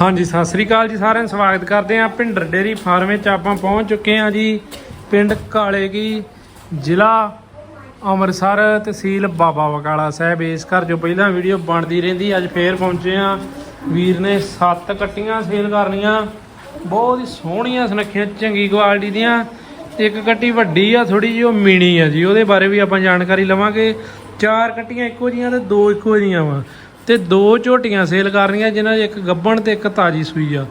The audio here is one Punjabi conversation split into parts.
ਹਾਂਜੀ, ਸਤਿ ਸ੍ਰੀ ਅਕਾਲ ਜੀ ਸਾਰਿਆਂ ਨੂੰ। ਸਵਾਗਤ ਕਰਦੇ ਹਾਂ ਭਿੰਡਰ ਡੇਰੀ ਫਾਰਮ ਵਿੱਚ। ਆਪਾਂ ਪਹੁੰਚ ਚੁੱਕੇ ਹਾਂ ਜੀ ਪਿੰਡ ਕਾਲੇਗੀ, ਜ਼ਿਲ੍ਹਾ ਅੰਮ੍ਰਿਤਸਰ ਤਹਿਸੀਲ ਬਾਬਾ ਬਕਾਲਾ ਸਾਹਿਬ। ਇਸ ਘਰ ਜੋ ਪਹਿਲਾਂ ਵੀਡੀਓ ਬਣਦੀ ਰਹਿੰਦੀ, ਅੱਜ ਫੇਰ ਪਹੁੰਚੇ ਹਾਂ। ਵੀਰ ਨੇ ਸੱਤ ਕੱਟੀਆਂ ਸੇਲ ਕਰਨੀਆਂ, ਬਹੁਤ ਹੀ ਸੋਹਣੀਆਂ ਸੁਨੱਖੀਆਂ, ਚੰਗੀ ਕੁਆਲਿਟੀ ਦੀਆਂ। ਇੱਕ ਕੱਟੀ ਵੱਡੀ ਆ ਥੋੜੀ ਜਿਹੀ ਉਹ ਮੀਣੀ ਆ ਜੀ, ਉਹਦੇ ਬਾਰੇ ਵੀ ਆਪਾਂ ਜਾਣਕਾਰੀ ਲਵਾਂਗੇ। ਚਾਰ ਕੱਟੀਆਂ ਇੱਕੋ ਜੀਆਂ ਤੇ ਦੋ ਇੱਕੋ ਜੀਆਂ ਵਾ। ਤੇ ਦੋ ਝੋਟੀਆਂ ਸੇਲ ਕਰਨੀਆਂ ਜਿਨ੍ਹਾਂ 'ਚ ਇੱਕ ਗੱਬਣ ਤੇ ਇੱਕ ਤਾਜੀ ਸੂਈ ਆ।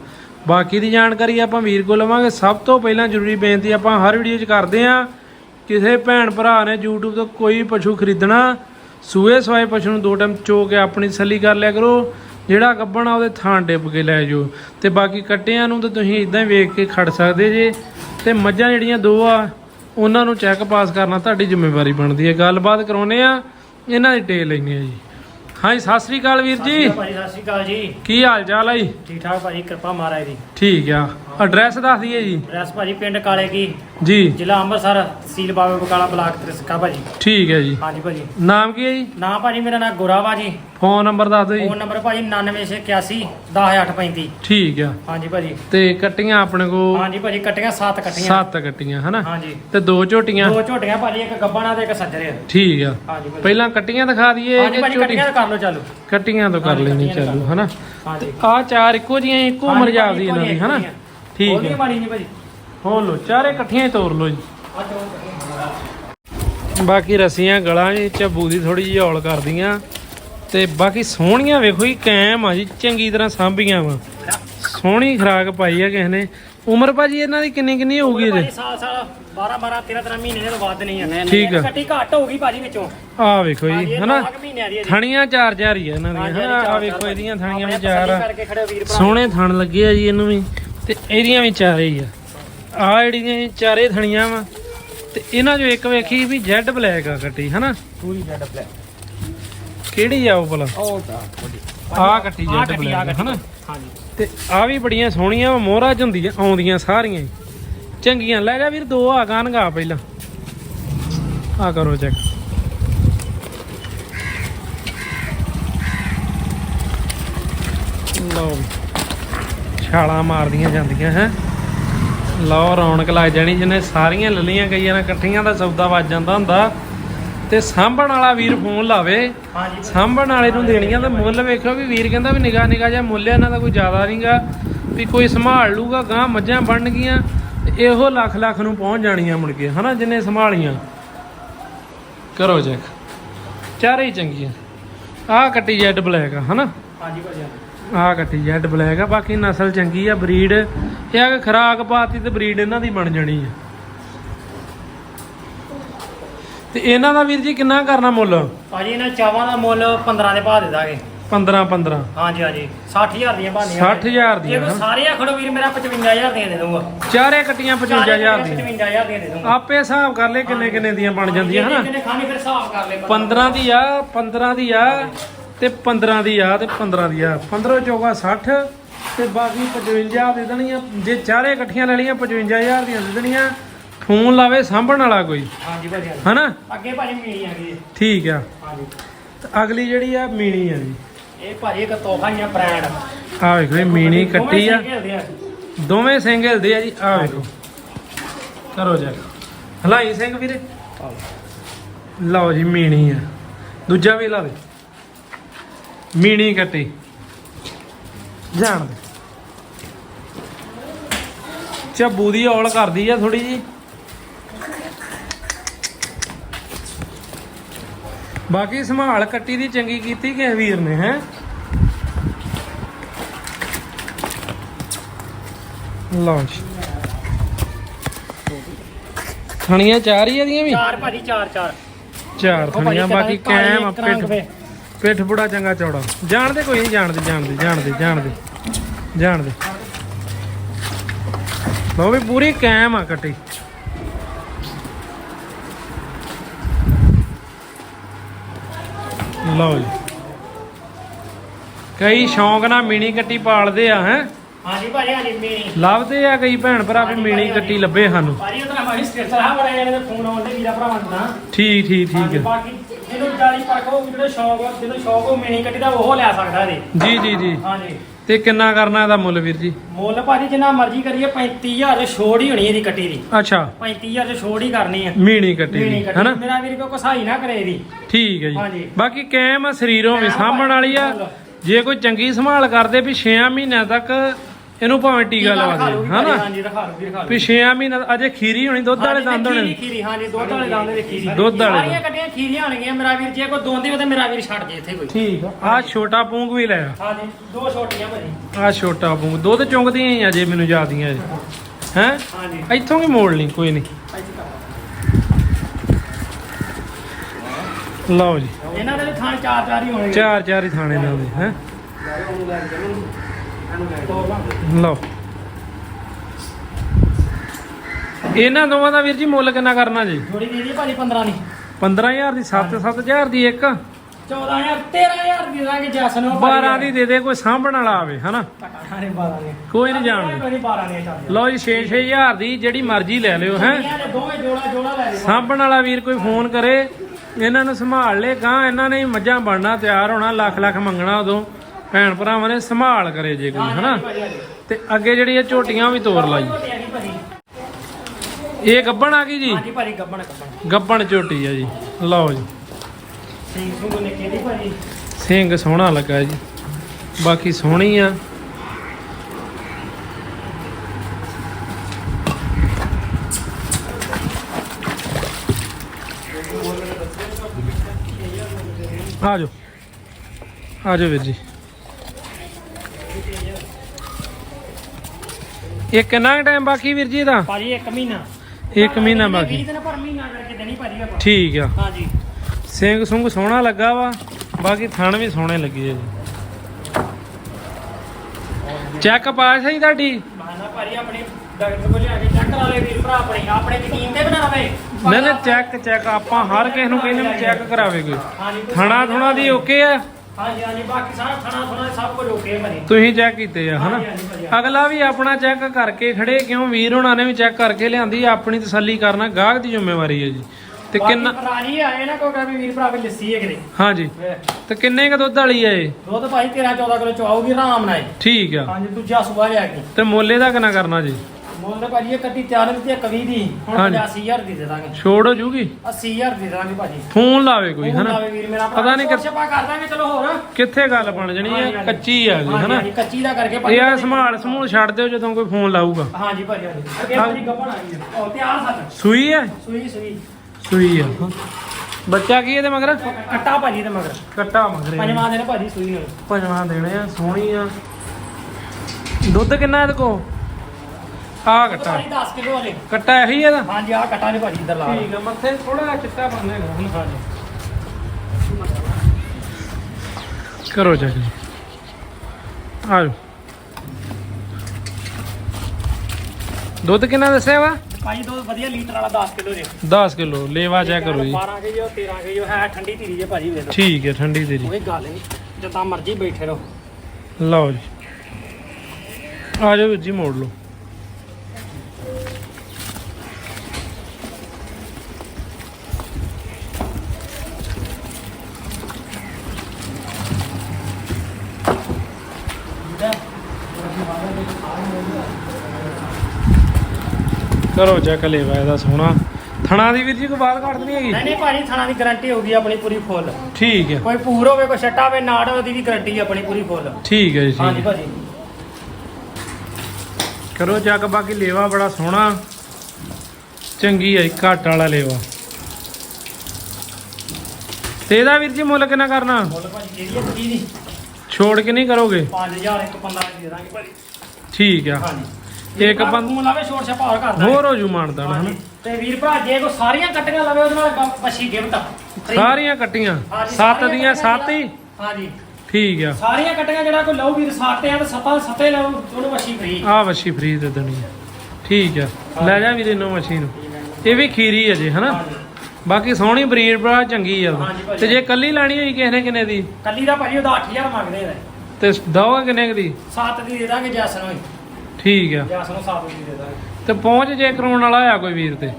ਬਾਕੀ ਦੀ ਜਾਣਕਾਰੀ ਆਪਾਂ ਵੀਰ ਕੋਲ ਲਵਾਂਗੇ। ਸਭ ਤੋਂ ਪਹਿਲਾਂ ਜ਼ਰੂਰੀ ਬੇਨਤੀ ਆਪਾਂ ਹਰ ਵੀਡੀਓ 'ਚ ਕਰਦੇ ਆ, ਕਿਸੇ ਭੈਣ ਭਰਾ ਨੇ YouTube ਤੋਂ ਕੋਈ ਪਸ਼ੂ ਖਰੀਦਣਾ, ਸੂਏ ਸਵਾਏ ਪਸ਼ੂ ਨੂੰ ਦੋ ਟਾਈਮ ਚੋ ਕੇ ਆਪਣੀ ਸੱਲੀ ਕਰ ਲਿਆ ਕਰੋ। ਜਿਹੜਾ ਗੱਬਣ ਆ, ਉਹਦੇ ਥਾਂ ਡਿੱਪ ਕੇ ਲੈ ਜਾਓ। ਤੇ ਬਾਕੀ ਕੱਟਿਆਂ ਨੂੰ ਤਾਂ ਤੁਸੀਂ ਇਦਾਂ ਹੀ ਵੇਖ ਕੇ ਖੜ ਸਕਦੇ ਜੇ। ਤੇ ਮੱਝਾਂ ਜਿਹੜੀਆਂ ਦੋ ਆ, ਉਹਨਾਂ ਨੂੰ ਚੈੱਕ ਪਾਸ ਕਰਨਾ ਤੁਹਾਡੀ ਜ਼ਿੰਮੇਵਾਰੀ ਬਣਦੀ ਹੈ। ਗੱਲਬਾਤ ਕਰਾਉਨੇ ਆ, ਇਹਨਾਂ ਦੀ ਟੇਲ ਲੈਣੀ ਆ ਜੀ। ਹਾਂਜੀ ਸਤਿ ਸ੍ਰੀ ਅਕਾਲ ਵੀਰ ਜੀ। ਸਤਿ ਸ਼੍ਰੀ ਅਕਾਲ ਜੀ। ਕੀ ਹਾਲ ਚਾਲ ਆ ਜੀ? ਠੀਕ ਠਾਕ ਭਾਜੀ ਕਿਰਪਾ ਮਹਾਰਾਜ ਦੀ। ਠੀਕ ਆ। ਐਡਰੈਸ ਦੱਸ ਦਈਏ ਜੀ। ਐਡਰੈਸ ਭਾਜੀ ਪਿੰਡ ਕਾਲੇ ਕੀ? ਜੀ। ਜ਼ਿਲ੍ਹਾ ਅੰਮ੍ਰਿਤਸਰ ਤਹਿਸੀਲ ਬਾਬੇ ਬਕਾਲਾ ਬਲਾਕ ਤ੍ਰਿਸਕਾ ਭਾਜੀ। ਠੀਕ ਹੈ ਜੀ। ਹਾਂਜੀ ਭਾਜੀ। ਨਾਮ ਕੀ ਹੈ ਜੀ? ਨਾਮ ਭਾਜੀ ਮੇਰਾ ਨਾਮ ਗੋਰਾਵਾ ਜੀ। ਫੋਨ ਨੰਬਰ ਦੱਸ ਦਿਓ ਜੀ। ਫੋਨ ਨੰਬਰ ਭਾਜੀ 9981 10835 ਠੀਕ ਆ। ਹਾਂਜੀ ਭਾਜੀ। ਤੇ ਕੱਟੀਆਂ ਆਪਣੇ ਕੋ ਹਾਂਜੀ ਭਾਜੀ ਕੱਟੀਆਂ ਸੱਤ ਕੱਟੀਆਂ। ਸੱਤ ਕੱਟੀਆਂ ਹਨਾ? ਹਾਂਜੀ। ਤੇ ਦੋ ਝੋਟੀਆਂ? ਦੋ ਝੋਟੀਆਂ ਭਾਜੀ ਇੱਕ ਗੱਬਣਾ ਤੇ ਇੱਕ ਸੱਜਰੇ। ਠੀਕ ਆ। ਹਾਂਜੀ ਭਾਜੀ। ਪਹਿਲਾਂ ਕੱਟੀਆਂ ਦਿਖਾ ਦਈਏ ਹਾਂਜੀ ਭਾਜੀ ਕੱਟੀਆਂ ਕਰ ਲਓ ਚਾਲੂ। ਕੱਟੀਆਂ ਤੋਂ ਕਰ ਲੈਣੀ ਚਾਲੂ ਹਨਾ? ਹਾਂਜੀ। ਆ ਚਾਰ ਇੱਕੋ ਜੀਆਂ ਇੱਕੋ ਉਮਰ ਜਾਪਦੀ ਇਹਨਾਂ ਦੀ ਹਨਾ? ਠੀਕ ਹੈ। ਮਾਰੀ ਨਹੀਂ ਭਾਜੀ। ਖੋਲ ਲਓ ਚਾਰੇ ਇਕੱਠੀਆਂ ਹੀ ਤੋੜ ਲਓ ਜੀ। ਬਾਕੀ ਰਸੀਆਂ ਗਲਾਂ ਜੀ ਝੱਬੂ ਦੀ ਥੋੜੀ ਜਿਹੀ ਹੌਲ ਕਰਦੀਆਂ। ਤੇ ਬਾਕੀ ਸੋਹਣੀਆਂ ਵੇਖੋ ਜੀ ਕੈਮ ਆ ਜੀ ਚੰਗੀ ਤਰ੍ਹਾਂ ਸਾਂਭੀਆਂ ਵਾ। ਸੋਹਣੀ ਖਰਾਕ ਪਾਈ ਆ ਕਿਸੇ ਨੇ। ਉਮਰ ਭਾਜੀ ਇਹਨਾਂ ਦੀ ਕਿੰਨੀ ਕਿੰਨੀ ਹੋਊਗੀ ਭਾਜੀ ਜੇ ਸਾਲ ਸਾਲ 12 12 13 13 ਮਹੀਨੇ ਦੇ ਤੋਂ ਵੱਧ ਨਹੀਂ ਆ। ਠੀਕ ਆ। ਕੱਟੀ ਘੱਟ ਹੋਊਗੀ ਭਾਜੀ ਵਿੱਚੋਂ। ਆ ਵੇਖੋ ਜੀ ਹਨਾ? ਨੌਂ ਕੁ ਮਹੀਨਿਆਂ ਦੀ ਹੈ ਜੀ। ਥਣੀਆਂ ਚਾਰ ਚਾਰ ਹੀ ਆ ਇਹਨਾਂ ਦੀਆਂ ਹਨਾ? ਆ ਵੇਖੋ ਭਾਜੀ। ਇਹਦੀਆਂ ਥਣੀਆਂ ਵੀ ਆਪਣੇ ਚਾਰ ਆ। ਤਸੱਲੀ ਕਰਕੇ ਖੜੇ ਵੀਰ ਭਰਾ। ਸੋਹਣੇ ਥਣ ਲੱਗੇ ਆ ਜੀ ਇਹਨੂੰ ਵੀ। ਤੇ ਇਹਦੀਆਂ ਵੀ ਚਾਰੇ ਹੀ ਆ। ਆ ਜਿਹੜੀਆਂ ਚਾਰੇ ਥਣੀਆਂ ਵਾ ਤੇ ਇਹਨਾਂ ਚੋਂ ਇੱਕ ਵੇਖੀ ਵੀ ਜੈਡ ਬਲੈਕ ਆ ਕੱਟੀ ਹਨਾ? ਪੂਰੀ ਜੈਡ ਬਲੈਕ ਕਿਹੜੀ ਆ ਉਹ ਭਲਾ? ਉਹ ਤਾਂ ਆ ਕੱਟੀ ਜੈਡ ਬਲੈਕ। ਹਨਾ? ਹਾਂਜੀ। ਤੇ ਆ ਵੀ ਬੜੀਆਂ ਸੋਹਣੀਆਂ ਵਾ ਮੋਹਰਾ ਚ ਹੁੰਦੀਆਂ ਆਉਂਦੀਆਂ ਸਾਰੀਆਂ। ਚੰਗੀਆਂ ਲੈ ਜਾ ਵੀਰ ਦੋ ਆ ਗਾਨਗਾ ਪਹਿਲਾਂ। ਆ ਕਰੋ ਚੈੱਕ ਲਓ। ਛਾਲਾਂ ਮਾਰਦੀਆਂ ਜਾਂਦੀਆਂ ਹੈ। ਲਓ ਰੌਣਕ ਲੱਗ ਜਾਣੀ ਜਿਹਨੇ ਸਾਰੀਆਂ ਲੱਲੀਆਂ ਗਈਆਂ ਨਾ ਇਕੱਠੀਆਂ ਦਾ ਸੌਦਾ ਵੱਜ ਜਾਂਦਾ ਹੁੰਦਾ। ਤੇ ਸਾਂਭਣ ਵਾਲਾ ਵੀਰ ਫੋਨ ਲਾਵੇ। ਹਾਂਜੀ ਸਾਂਭਣ ਵਾਲੇ ਨੂੰ ਦੇਣੀਆਂ ਤਾਂ ਮੁੱਲ ਵੇਖੋ ਵੀ ਵੀਰ ਕਹਿੰਦਾ ਵੀ ਨਿਗਾਹ ਨਿਗਾਹ ਜਿਹਾ ਮੁੱਲ ਇਹਨਾਂ ਦਾ ਕੋਈ ਜ਼ਿਆਦਾ ਨਹੀਂਗਾ। ਵੀ ਕੋਈ ਸੰਭਾਲ ਲੂਗਾ ਗਾਂ ਮੱਝਾਂ ਬਣ ਗਈਆਂ ਤੇ ਇਹੋ ਲੱਖ ਲੱਖ ਨੂੰ ਪਹੁੰਚ ਜਾਣੀਆਂ ਮੁੜ ਕੇ ਹਨਾ ਜਿੰਨੇ ਸੰਭਾਲੀਆਂ। ਕਰੋ ਚੈੱਕ ਚਾਰੇ ਹੀ ਚੰਗੀਆਂ। ਆਹ ਕੱਟੀ ਜੈਡ ਬਲੈਕ ਆ ਹਨਾ? ਹਾਂਜੀ ਭਾਜੀ ਆਹ ਕੱਟੀ ਜੈਡ ਬਲੈਕ ਆ ਬਾਕੀ ਨਸਲ ਚੰਗੀ ਆ ਬਰੀਡ ਇਹ ਆ ਖਰਾਕ ਪਾਤੀ ਤੇ ਬਰੀਡ ਇਹਨਾਂ ਦੀ ਬਣ ਜਾਣੀ ਆ। ਤੇ ਇਹਨਾਂ ਦਾ ਵੀਰ ਜੀ ਕਿੰਨਾ ਕਰਨਾ ਮੁੱਲ? ਭਾਜੀ ਇਹਨਾਂ ਚਾਵਾਂ ਦਾ ਮੁੱਲ 15 ਦੇ ਭਾਅ ਦੇ ਦਾਂਗੇ। 15 15 ਹਾਂਜੀ ਹਾਂਜੀ। 60000 ਦੀਆਂ ਭਾਣੀਆਂ 60000 ਦੀਆਂ ਹਨਾ? ਸਾਰੇ ਆਖੜੋ ਵੀਰ ਮੇਰਾ 55000 ਦੀਆਂ ਦੇ ਦੂੰਗਾ ਚਾਰੇ ਕੱਟੀਆਂ 55000 ਦੀਆਂ। 55000 ਦੀਆਂ ਦੇ ਦੂੰਗਾ ਆਪੇ ਹਿਸਾਬ ਕਰ ਲੈ ਕਿੰਨੇ ਕਿੰਨੇ ਦੀਆਂ ਬਣ ਜਾਂਦੀਆਂ ਹਨਾ? ਕਿੰਨੇ ਖਾਣੀ ਫਿਰ ਹਿਸਾਬ ਕਰ ਲੈ। 15 ਦੀ ਆ 15 ਦੀ ਆ। ਤੇ 15 ਦੀ ਆ ਤੇ 15 ਦੀ ਆ। 15 ਚੌਗਾ 60 ਤੇ ਬਾਕੀ 55 ਦੇ ਦੇਣੀਆਂ। ਜੇ ਚਾਰੇ ਇਕੱਠੀਆਂ ਲੈ ਲਈਆਂ 55000 ਦੀਆਂ ਦੇ ਦੇਣੀਆਂ। ਫੋਨ ਲਾਵੇ ਸਾਂਭਣ ਵਾਲਾ ਕੋਈ। ਹਾਂਜੀ ਭਾਜੀ ਹਾਂਜੀ। ਹਨਾ? ਅੱਗੇ ਭਾਜੀ ਮੀਣੀ ਆ ਗਈ। ਠੀਕ ਆ। ਹਾਂਜੀ। ਤੇ ਅਗਲੀ ਜਿਹੜੀ ਆ ਮੀਣੀ ਆ ਜੀ। ਇਹ ਭਾਜੀ ਇੱਕ ਤੋਹਫਾ ਹੀ ਆ ਬ੍ਰਾਂਡ। ਆ ਵੇਖੋ ਇਹ ਮੀਣੀ ਕੱਟੀ ਆ। ਦੋਵੇਂ ਸਿੰਘ ਹਿਲਦੇ ਆ ਜੀ ਆ ਵੇਖੋ। ਕਰੋ ਜੀ ਹਲਾਈ ਸਿੰਘ ਵੀਰੇ। ਲਓ ਜੀ ਮੀਣੀ ਆ। ਦੂਜਾ ਵੀ ਲਾ ਦੇ ਮੀਣੀ ਕੱਟੀ ਜਾਣ ਦੇ। ਝੱਬੂ ਦੀ ਔਲ ਕਰਦੀ ਆ ਥੋੜੀ ਜੀ ਬਾਕੀ ਸੰਭਾਲ ਕੱਟੀ ਦੀ ਚੰਗੀ ਕੀਤੀ ਕਿਸੇ ਵੀਰ ਨੇ ਹੈ। ਜੀ। ਥਣੀਆਂ ਚਾਰ ਹੀ ਇਹਦੀਆਂ ਵੀ? ਚਾਰ ਭਾਜੀ ਚਾਰ ਚਾਰ। ਚਾਰ ਥਣੀਆਂ ਬਾਕੀ ਕੈਮ ਆ, ਇੱਕ ਰੰਗ ਪਿੱਠ ਬੁੜਾ ਚੰਗਾ ਚੌੜਾ। ਜਾਣਦੇ ਕੋਈ ਨਹੀਂ ਜਾਣਦੇ ਜਾਣਦੇ ਜਾਣਦੇ ਜਾਣਦੇ ਜਾਣਦੇ ਲਓ ਵੀ ਪੂਰੀ ਕੈਮ ਆ ਕੱਟੀ। ਲਓ ਜੀ। ਕਈ ਸ਼ੌਂਕ ਨਾਲ ਮੀਣੀ ਕੱਟੀ ਪਾਲਦੇ ਆ ਹੈ? ਹਾਂਜੀ ਭਾਜੀ ਹਾਂਜੀ ਮੀਣੀ। ਲੱਭਦੇ ਆ ਕਈ ਭੈਣ ਭਰਾ ਵੀ ਮੀਣੀ ਕੱਟੀ ਲੱਭੇ ਸਾਨੂੰ। ਭਾਜੀ ਉਹ ਤਾਂ ਹਮਾਰੀ ਸਟੇਟ ਸਾਹਿਬ ਬੜੇ ਦੇ ਫੋਨ ਆਉਂਦੇ ਵੀਰਾ ਭਰਾਵਾਂ ਦਾ ਠੀਕ ਠੀਕ ਠੀਕ ਹੈ। ਬਾਕੀ ਜਿਹਨੂੰ ਜਾਲੀ ਪਰਖੋ ਜਿਹੜੇ ਸ਼ੌਕ ਜਿਹਨੂੰ ਸ਼ੌਕ ਉਹ ਮੀਣੀ ਕੱਟੀ ਦਾ ਉਹ ਲੈ ਸਕਦਾ ਇਹਦੇ ਜੀ ਜੀ ਜੀ। ਹਾਂਜੀ। ਤੇ ਕਿੰਨਾ ਕਰਨਾ ਇਹਦਾ ਮੁੱਲ ਵੀਰ ਜੀ? ਮੁੱਲ ਭਾਜੀ ਜਿੰਨਾ ਮਰਜ਼ੀ ਕਰੀਏ 35000 ਚ ਛੋੜ ਹੀ ਹੋਣੀ ਇਹਦੀ ਕੱਟੀ ਦੀ। ਅੱਛਾ। 35000 ਚ ਛੋੜ ਹੀ ਕਰਨੀ ਆ। ਮੀਣੀ ਕੱਟੀ ਨਹੀਂ ਦੀ ਕੱਟੀ ਹਨਾ? ਮੇਰਾ ਵੀਰ ਕੋ ਕਸਾਈ ਨਾ ਕਰੇ ਇਹਦੀ। ਠੀਕ ਹੈ ਜੀ। ਹਾਂਜੀ। ਬਾਕੀ ਕੈਮ ਸਰੀਰੋਂ ਵੀ ਸਾਂਭਣ ਵਾਲੀ ਆ। ਜੇ ਕੋਈ ਚੰਗੀ ਸੰਭਾਲ ਕਰਦੇ ਵੀ 6 ਮਹੀਨਿਆਂ ਤੱਕ ਇਹਨੂੰ ਭਾਵੇਂ ਟੀਕਾ ਲਵਾ ਦੇ ਹਨਾ? ਹਾਂਜੀ ਰਖਾ ਲਓ ਵੀ ਰਖਾ ਲਓ ਵੀ 6 ਮਹੀਨਿਆਂ ਦਾ- ਅਜੇ ਖੀਰੀ ਹੋਣੀ ਦੁੱਧ ਵਾਲੇ ਦੰਦ ਹੋਣੇ ਖੀਰੀ ਹਾਂਜੀ ਦੁੱਧ ਵਾਲੇ ਦੰਦ ਦੇ ਖੀਰੀ। ਦੁੱਧ ਵਾਲੇ ਸਾਰੀਆਂ ਕੱਟੀਆਂ ਖੀਰੀਆਂ ਹੋਣਗੀਆਂ ਮੇਰਾ ਵੀਰ ਜੇ ਕੋਈ ਦੋਂਦੀ ਹੋਵੇ ਤੇ ਮੇਰਾ ਵੀਰ ਛੱਡ ਜੇ ਇੱਥੇ ਕੋਈ। ਠੀਕ ਆ। ਆ ਛੋਟਾ ਪੂੰਗ ਵੀ ਲੈ ਆ। ਹਾਂਜੀ ਦੋ ਛੋਟੀਆਂ ਭਾਜੀ। ਆ ਛੋਟਾ ਪੂੰਗ। ਦੁੱਧ ਚੁੰਗਦੀਆਂ ਹੀ ਅਜੇ ਮੈਨੂੰ ਯਾਦੀਆਂ ਹੈ ਹੈ? ਹਾਂਜੀ। ਇੱਥੋਂ ਵੀ ਮੋੜ ਲਈ ਕੋਈ ਨਹੀਂ। ਲਓ। ਜੀ। ਇਹਨਾਂ ਦੇ ਵੀ ਥਾਂ ਚਾਰ ਚਾਰ ਹੀ ਹੋਣਗੇ। ਚਾਰ ਚਾਰ ਹੀ ਥਾਣੇ ਦੇ ਹੈ? ਲਓ। ਇਹਨਾਂ ਦੋਵਾਂ ਦਾ ਵੀਰ ਜੀ ਮੁੱਲ ਕਿੰਨਾ ਕਰਨਾ ਜੀ? ਥੋੜੀ ਦੇ ਦੀ ਭਾਜੀ 15 ਦੀ। 15000 ਦੀ 7-7000 ਦੀ ਇੱਕ। 14000 13000 ਦੀ ਦਾਂਗੇ ਜੈਸਨ ਨੂੰ 12 ਦੀ ਦੇ ਦੇ ਕੋਈ ਸਾਂਭਣ ਵਾਲਾ ਆਵੇ ਹਨਾ? ਹਾਂਜੀ 12 ਦੀ। ਕੋਈ ਨਹੀਂ ਜਾਣਦਾ। ਕੋਈ 12 ਦੀ ਚੱਲ। ਲਓ ਜੀ 6-6000 ਦੀ ਜਿਹੜੀ ਮਰਜ਼ੀ ਲੈ ਲਿਓ ਹੈ? ਸਾਂਭਣ ਵਾਲਾ ਵੀਰ ਕੋਈ ਫੋਨ ਕਰੇ ਇਹਨਾਂ ਨੂੰ ਸੰਭਾਲ ਲੈ ਗਾਂ ਇਹਨਾਂ ਨੇ ਮੱਝਾਂ ਬਣਨਾ ਤਿਆਰ ਹੋਣਾ ਲੱਖ ਲੱਖ ਮੰਗਣਾ ਉਦੋਂ। ਭੈਣ ਭਰਾਵਾਂ ਨੇ ਸੰਭਾਲ ਕਰੇ ਜੇ ਕੋਈ ਹਨਾ? ਤੇ ਅੱਗੇ ਜਿਹੜੀ ਇਹ ਝੋਟੀਆਂ ਵੀ ਤੋਰ ਲਾਈ। ਇਹ ਗੱਬਣ ਆ ਗਈ ਜੀ? ਹਾਂਜੀ ਭਾਜੀ ਗੱਬਣ ਗੱਬਣ। ਗੱਬਣ ਝੋਟੀ ਆ ਜੀ। ਲਓ ਜੀ। ਸਿੰਘ ਸੁੰਗ ਨੇ ਕਿਹਦੀ ਭਾਜੀ? ਸਿੰਘ ਸੋਹਣਾ ਲੱਗਾ ਜੀ। ਬਾਕੀ ਸੋਹਣੀ ਆ। ਆ ਜਾਓ। ਆ ਜਾਓ ਵੀਰ ਜੀ। ਇਹ ਕਿੰਨਾ ਟਾਈਮ ਬਾਕੀ ਵੀਰ ਜੀ ਦਾ ਭਾਜੀ 1 ਮਹੀਨਾ। ਇੱਕ ਮਹੀਨਾ ਬਾਕੀ। 20 ਦਿਨ ਪਰ ਮਹੀਨਾ ਕਰਕੇ ਦੇਣੀ ਭਾਜੀ ਆਪਾਂ। ਠੀਕ ਆ। ਹਾਂਜੀ। ਸਿੰਘ ਸੁੰਗ ਸੋਹਣਾ ਲੱਗਾ ਵਾ ਬਾਕੀ ਥਣ ਵੀ ਸੋਹਣੇ ਲੱਗੇ ਜੀ। ਚੈੱਕ ਪਾਸ ਹੈ ਤੁਹਾਡੀ? ਮਾਨਾ ਭਾਜੀ ਆਪਣੀ ਡਾਕਟਰ ਕੋਲ ਜਾ ਕੇ ਚੈੱਕ ਕਰਾ ਲੈ ਵੀਰ ਭਰਾ ਆਪਣੇ ਆਪਣੇ ਯਕੀਨ ਤੇ ਬਣਾਵੇ ਨਹੀਂ ਨਹੀਂ ਚੈੱਕ ਚੈੱਕ ਆਪਾਂ ਹਰ ਕਿਸੇ ਨੂੰ ਕਹਿੰਦੇ ਚੈੱਕ ਕਰਾਵੇ ਕੋਈ ਹਾਂਜੀ ਕੋਈ ਥਣਾ ਥੁਣਾ ਦੀ ਓਕੇ ਆ। ਹਾਂਜੀ ਹਾਂਜੀ ਬਾਕੀ ਸਾਰਾ ਥਣਾ ਥਣਾ ਸਭ ਕੁਝ ਓਕੇ ਭਾਜੀ। ਤੁਸੀਂ ਚੈੱਕ ਕੀਤੇ ਆ ਹਨਾ? ਹਾਂਜੀ, ਹਾਂਜੀ, ਭਾਜੀ। ਅਗਲਾ ਵੀ ਆਪਣਾ ਚੈੱਕ ਕਰਕੇ ਖੜੇ ਕਿਉਂ ਵੀਰ ਹੋਣਾ ਨੇ ਵੀ ਚੈੱਕ ਕਰਕੇ ਲਿਆਂਦੀ ਆਪਣੀ ਤਸੱਲੀ ਕਰਨਾ ਗਾਹਕ ਦੀ ਜ਼ਿੰਮੇਵਾਰੀ ਹੈ ਜੀ। ਤੇ ਕਿੰਨਾ ਰਾਜੀ ਆਏ ਨਾ ਕੋਈ ਕਹਿੰਦਾ ਵੀ ਵੀਰ ਭਰਾ ਵੀ ਲੱਸੀ ਹੈ ਕਿਤੇ। ਹਾਂਜੀ। ਤੇ ਕਿੰਨੇ ਕ ਦੁੱਧ ਵਾਲੀ ਇਹ? ਦੁੱਧ ਭਾਈ 13 14 ਕਿਲੋ ਚਵਾਉਗੀ ਆਰਾਮ ਨਾਲ ਠੀਕ ਆ। ਹਾਂਜੀ ਦੂਜਾ ਸੂਆ ਲਿਆ ਕੇ। ਤੇ ਮੋਲੇ ਦਾ ਕਿੰਨਾ ਕਰਨਾ ਜੀ? ਮੁੱਲ ਤਾਂ ਭਾਜੀ ਇਹ ਕੱਟੀ ਤਿਆਰ ਦੀ ਤੇ ਕਵੀ ਦੀ ਹੁਣ ਹਾਂਜੀ। 85000 ਦੀ ਦੇ ਦਾਂਗੇ। ਛੋੜ ਹੋ ਜੂਗੀ? 80000 ਦੇ ਦਾਂਗੇ ਭਾਜੀ। ਫੋਨ ਲਾਵੇ ਕੋਈ ਹਨਾ? ਲਾਵੇ ਵੀਰ ਮੇਰਾ ਪਤਾ ਨੀ ਕਿ- ਛਪਾ ਕਰ ਦਾਂਗੇ ਚਲੋ ਹੋਰ। ਕਿੱਥੇ ਗੱਲ ਬਣ ਜਣੀ ਹਾਂਜੀ, ਹੈ? ਹਾਂਜੀ। ਕੱਚੀ ਆ ਜੀ ਹਾਂਜੀ, ਹਨਾ? ਹਾਂਜੀ, ਕੱਚੀ ਦਾ ਕਰਕੇ ਇਹ ਆ ਸੰਭਾਲ ਸਮੂਲ ਛੱਡ ਦਿਓ ਜਦੋਂ ਕੋਈ ਫੋਨ ਲਾਊਗਾ। ਹਾਂਜੀ ਭਾਜੀ ਹਾਂਜੀ। ਅੱਗੇ ਭਾਜੀ ਗੱਪਣ ਆ ਗਈ ਹੈ। ਉਹ ਤਿਆਰ ਸੱਚ ਸੂਈ ਹੈ? ਸੂਈ ਸੂਈ। ਸੂਈ ਆ। ਬੱਚਾ ਕੀ ਇਹਦੇ ਮਗਰ? ਕੱਟਾ ਭਾਜੀ ਤੇ ਮਗਰ। ਕੱਟਾ ਮਗਰੇ ਪੰਜਵਾਂ ਦਿਨ ਭਾਜੀ ਸੂਈ ਨੂੰ ਪੰਜਵਾਂ ਦੇਣੇ ਆ ਸੋਹਣੀ ਆ। ਦੁੱਧ ਕਿੰਨਾ ਇਹਦੇ ਕੋ ਆ ਕੱਟਾ। ਭਾਜੀ 10 ਕਿਲੋ ਹਲੇ ਕੱਟਾ ਇਹੀ ਇਹਦਾ ਹਾਂਜੀ ਆ ਕੱਟਾ ਨੇ ਭਾਜੀ ਇਧਰ ਲਾ ਠੀਕ ਆ ਮੱਥੇ ਥੋੜਾ ਚਿੱਟਾ ਬਣੇਗਾ ਹੁਣ ਹਾਂਜੀ ਕਰੋ ਜੀ ਆ ਜਾਓ। ਦੁੱਧ ਕਿੰਨਾ ਦੱਸਿਆ ਵਾ? ਭਾਜੀ ਦੋ ਵਧੀਆ ਲੀਟਰ ਵਾਲਾ 10 ਕਿਲੋ ਜੇ। 10 ਕਿਲੋ ਲੇਵਾ ਚੈੱਕ ਕਰੋ ਜੀ। 12 ਕੇ ਜੋ 13 ਕੇ ਜੋ ਹੈ ਠੰਡੀ ਧੀਰੀ ਜੇ ਭਾਜੀ ਵੇਖ ਲਓ। ਠੀਕ ਹੈ ਠੰਡੀ ਤੇਰੀ। ਕੋਈ ਗੱਲ ਨਹੀਂ ਜਿੱਦਾਂ ਮਰਜ਼ੀ ਬੈਠੇ ਰਹੋ। ਲਓ ਜੀ। ਆ ਜਾਓ ਜੀ ਮੋੜ ਲਓ। ਕਰੋ ਚੈੱਕ ਲੇਵਾ ਇਹਦਾ ਸੋਹਣਾ ਥਣਾ ਦੀ ਵੀਰ ਜੀ ਕੋਈ ਬਾਤ ਕੱਢ ਨਹੀਂ ਹੈਗੀ? ਨਹੀਂ ਨਹੀਂ ਭਾਜੀ ਥਣਾ ਦੀ ਗਾਰੰਟੀ ਹੋਊਗੀ ਆਪਣੀ ਪੂਰੀ ਫੁੱਲ ਠੀਕ ਹੈ। ਕੋਈ ਪੂਰ ਹੋਵੇ ਕੋਈ ਛੱਟਾ ਹੋਵੇ ਨਾੜ ਉਹਦੀ ਵੀ ਗਾਰੰਟੀ ਆਪਣੀ ਪੂਰੀ ਫੁੱਲ ਠੀਕ ਹੈ ਜੀ ਹਾਂਜੀ ਭਾਜੀ। ਕਰੋ ਚੱਕ ਬਾਕੀ ਲੇਵਾ ਬੜਾ ਸੋਹਣਾ। ਚੰਗੀ ਹੈ ਘਾਟ ਵਾਲਾ ਲੇਵਾ। ਤੇ ਇਹਦਾ ਵੀਰ ਜੀ ਮੁੱਲ ਕਿੰਨਾ ਕਰਨਾ? ਮੁੱਲ ਭਾਜੀ ਜਿਹੜੀ ਹੈ ਕੀ ਦੀ ਛੋੜ ਕੇ ਨਹੀਂ ਕਰੋਗੇ? 5000 ਇੱਕ 15 ਦੀ ਦੇ ਦਾਂਗੇ ਭਾਜੀ। ਠੀਕ ਆ। ਹਾਂਜੀ। ਇੱਕ ਬੰਦ- ਨੂੰ ਲਾਵੇ ਛੋੜ ਛਪਾ ਹੋਰ ਕਰ ਦਾਂਗੇ ਹੋਰ ਹੋ ਜੂ ਮਾਨਦਾਨ ਹਨਾ। ਤੇ ਵੀਰ ਭਰਾ ਜੇ ਕੋ ਸਾਰੀਆਂ ਕੱਟੀਆਂ ਲਵੇ ਉਹਦੇ ਨਾਲ ਬੱਛੀ ਗਿਫਟ। ਸਾਰੀਆਂ ਕੱਟੀਆਂ। ਸੱਤ ਦੀਆਂ ਸੱਤ ਹੀ? ਹਾਂਜੀ। ਠੀਕ ਆ। ਸਾਰੀਆਂ ਕੱਟੀਆਂ ਜਿਹੜਾ ਕੋਈ ਲਊ ਵੀਰ ਸਾਤੇ ਆ ਤੇ ਸੱਤਾਂ ਸੱਤੇ ਲਊ ਉਹਨੂੰ ਬੱਛੀ ਫਰੀ। ਆ ਵੱਛੀ ਫਰੀ ਦੇ ਦੇਣੀ ਠੀਕ ਆ। ਲੈ ਜਾ ਵੀਰੇ ਨੂੰ ਵੱਛੀ ਨੂੰ। ਇਹ ਵੀ ਖੀਰੀ ਹੈ ਜੇ ਹਨਾ? ਬਾਕੀ ਸੋਹਣੀ ਬਰੀਡ ਬੜਾ ਚੰਗੀ ਆ। ਤੇ ਜੇ ਕੱਲੀ ਲੈਣੀ ਹੋਈ ਕਿਸੇ ਨੇ ਕਿੰਨੇ ਦੀ? ਕੱਲੀ ਦਾ ਭਾਜੀ ਉਹਦਾ 8000 ਮੰਗਦੇ ਨੇ। ਤੇ ਦਵਾ ਕਿੰਨੇ ਕੁ ਦੀ? ਸੱਤ ਦੀ ਦੇ ਦਾਂਗੇ ਜੈਸ ਨੂੰ ਹੀ ਠੀਕ ਆ। ਜੈਸ ਨੂੰ ਸੱਤ ਦੀ ਦੇ ਦਾਂਗੇ। ਤੇ ਪਹੁੰਚ ਜੇ ਕਰਾਉਣ ਵਾਲਾ ਆ ਕੋਈ ਵੀਰ ਤੇ?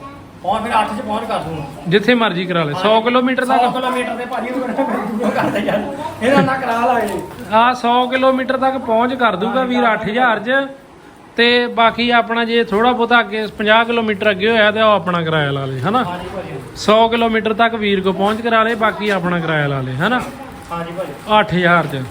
ਪਹੁੰਚ ਫਿਰ 8 ਚ ਪਹੁੰਚ ਕਰ ਦੂੰਗਾ। ਜਿੱਥੇ ਮਰਜ਼ੀ ਕਰਾ ਲੈ। 100 ਕਿਲੋਮੀਟਰ 100 ਤੱਕ ਕਿਲੋਮੀਟਰ ਦੇ ਭਾਜੀ ਉਹ ਕਰਦੇ ਯਾਰ। ਇਹਦਾ ਨਾ ਕਰਾ ਲਾਂਗੇ ਆ 100 ਕਿਲੋਮੀਟਰ ਤੱਕ ਪਹੁੰਚ ਕਰ ਦੂਗਾ ਵੀਰ 8000 ਚ। ਤੇ ਬਾਕੀ ਆਪਣਾ ਜੇ ਥੋੜਾ ਬਹੁਤਾ ਅੱਗੇ 50 ਕਿਲੋਮੀਟਰ ਅੱਗੇ ਹੋਇਆ ਤੇ ਉਹ ਆਪਣਾ ਕਿਰਾਇਆ ਲਾ ਲੇ ਹਨਾ? ਹਾਂਜੀ ਭਾਜੀ। 100 ਕਿਲੋਮੀਟਰ ਤੱਕ ਵੀਰ ਕੋ ਪਹੁੰਚ ਕਰਾ ਲੇ ਬਾਕੀ ਆਪਣਾ ਕਿਰਾਇਆ ਲਾ ਲੇ ਹਨਾ? ਹਾਂਜੀ ਭਾਜੀ। 8000 ਚ।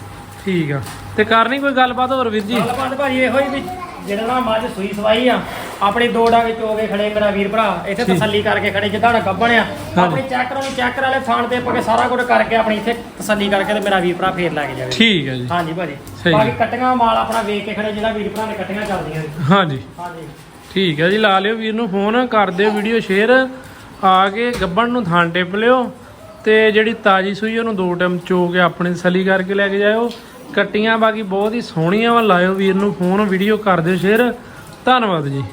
ਠੀਕ ਆ। ਤੇ ਕਰਨੀ ਕੋਈ ਗੱਲਬਾਤ ਹੋਰ ਵੀਰ ਜੀ? ਗੱਲਬਾਤ ਭਾਜੀ ਇਹੋ ਹੀ ਵੀ ਜਿਹੜਾ ਨਾ ਮੱਝ ਸੂਈ ਸਵਾਈ ਆ ਆਪਣੀ ਦੋੜਾ ਵਿੱਚ ਹੋ ਕੇ ਖੜੇ ਮੇਰਾ ਵੀਰ ਭਰਾ ਇੱਥੇ ਤਸੱਲੀ ਕਰਕੇ ਖੜੇ ਜਿੱਦਾਂ ਨਾ ਗੱਬਣ ਆ ਆਪਣੀ ਚੈੱਕ ਕਰਾਉਣੀ ਚੈੱਕ ਕਰਾ ਲੈ ਥਾਣ ਤੇ ਪਾ ਕੇ ਸਾਰਾ ਕੁਝ ਕਰਕੇ ਆਪਣੀ ਇੱਥੇ ਤਸੱਲੀ ਕਰਕੇ ਤੇ ਮੇਰਾ ਵੀਰ ਭਰਾ ਫੇਰ ਲੈ ਕੇ ਜਾਵੇ। ਠੀਕ ਹੈ ਜੀ। ਹਾਂਜੀ ਭਾਜੀ। ਬਾਕੀ। ਕੱਟੀਆਂ ਮਾਲ ਆਪਣਾ ਵੇਖ ਕੇ ਖੜੇ ਜਿਹੜਾ ਵੀਰ ਭਰਾ ਨੇ ਕੱਟੀਆਂ ਚੱਲਦੀਆਂ ਨੇ। ਹਾਂਜੀ। ਹਾਂਜੀ। ਠੀਕ ਹੈ ਜੀ ਲਾ ਲਿਓ ਵੀਰ ਨੂੰ ਫੋਨ ਕਰ ਦਿਓ ਵੀਡੀਓ ਸ਼ੇਅਰ ਆ ਕੇ ਗੱਬਣ ਨੂੰ ਥਾਂ ਟਿਪ ਲਿਓ ਤੇ ਜਿਹੜੀ ਤਾਜੀ ਸੂਈ ਉਹਨੂੰ ਦੋ ਟਾਈਮ ਚੋ ਕੇ ਆਪਣੀ ਤਸੱਲੀ ਕਰਕੇ ਲੈ ਕੇ ਜਾਇਓ। ਕੱਟੀਆਂ ਬਾਕੀ ਬਹੁਤ ਹੀ ਸੋਹਣੀਆਂ ਵਾ। ਲਾਇਓ ਵੀਰ ਨੂੰ ਫੋਨ ਵੀਡੀਓ ਕਰ ਦਿਓ ਸ਼ੇਅਰ। ਧੰਨਵਾਦ ਜੀ।